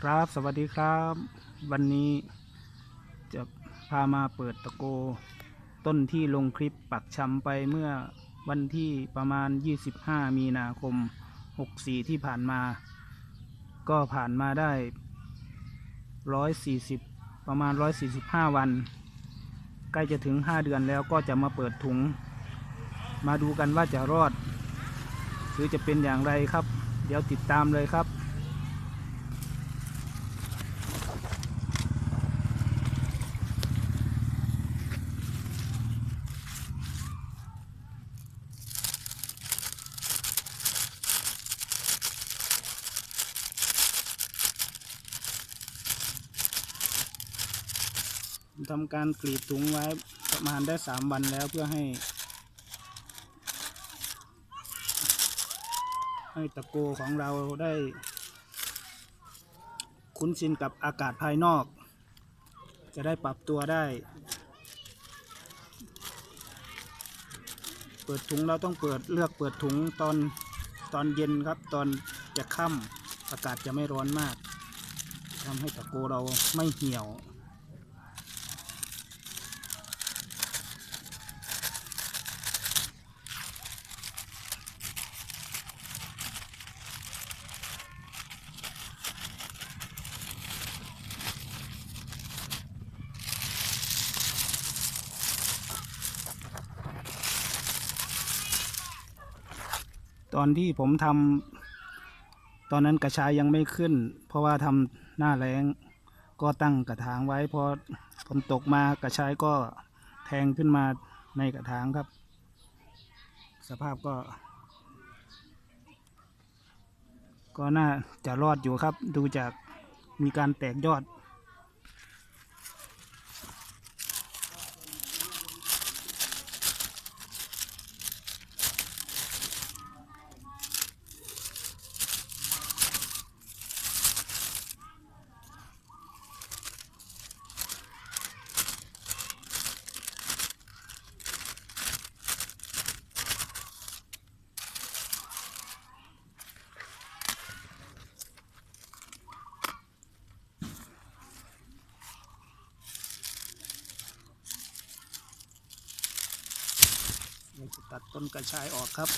ครับ สวัสดีครับ วันนี้จะพามาเปิดตะโก ต้นที่ลงคลิปปักชำไปเมื่อวันที่ประมาณ 25 มีนาคม 64 ที่ผ่านมา ก็ผ่านมาได้ 140 ประมาณ 145 วัน ใกล้จะถึง 5 เดือนแล้วก็จะมาเปิดถุง มาดูกันว่าจะรอด หรือจะเป็นอย่างไรครับ เดี๋ยวติดตามเลยครับ ทำการกรีดถุงไว้ประมาณได้สามวันแล้วเพื่อให้ ให้ตะโกของเราได้ คุ้นชินกับอากาศภายนอก จะได้ปรับตัวได้ เปิดถุงเราต้องเปิดเลือกเปิดถุงตอนตอนเย็นครับ ตอนจะค่ำอากาศจะไม่ร้อนมากทำให้ตะโกเราไม่เหี่ยว ตอนที่ผมทำตอนนั้นกระชายยังไม่ขึ้น เพราะว่าทำหน้าแรงก็ตั้งกระถางไว้พอฝนตกมากระชายก็แทงขึ้นมาในกระถางครับ สภาพก็ ก็น่าจะรอดอยู่ครับ ดูจากมีการแตกยอด เราจะตัดต้นกระชายออกครับ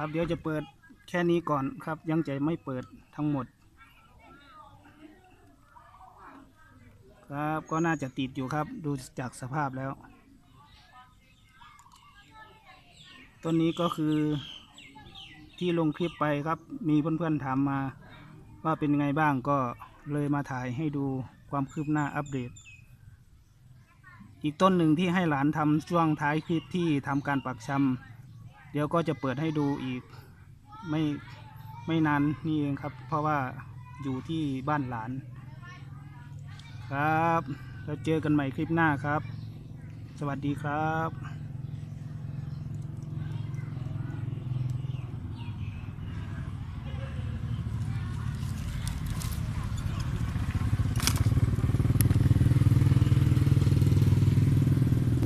ครับ เดี๋ยวจะเปิดแค่นี้ก่อนครับ ยังจะไม่เปิดทั้งหมด ครับก็น่าจะติดอยู่ครับ ดูจากสภาพแล้ว ต้นนี้ก็คือที่ลงคลิปไปครับ มีเพื่อนๆถามมาว่าเป็นไงบ้างก็เลยมาถ่ายให้ดูความคืบหน้าอัปเดต อีกต้นหนึ่งที่ให้หลานทำช่วงท้ายคลิปที่ทำการปักชำ เดี๋ยวก็จะเปิดให้ดูอีกไม่ไม่นานนี่เองครับ เพราะว่าอยู่ที่บ้านหลาน ครับ แล้วเจอกันใหม่คลิปหน้าครับ สวัสดีครับ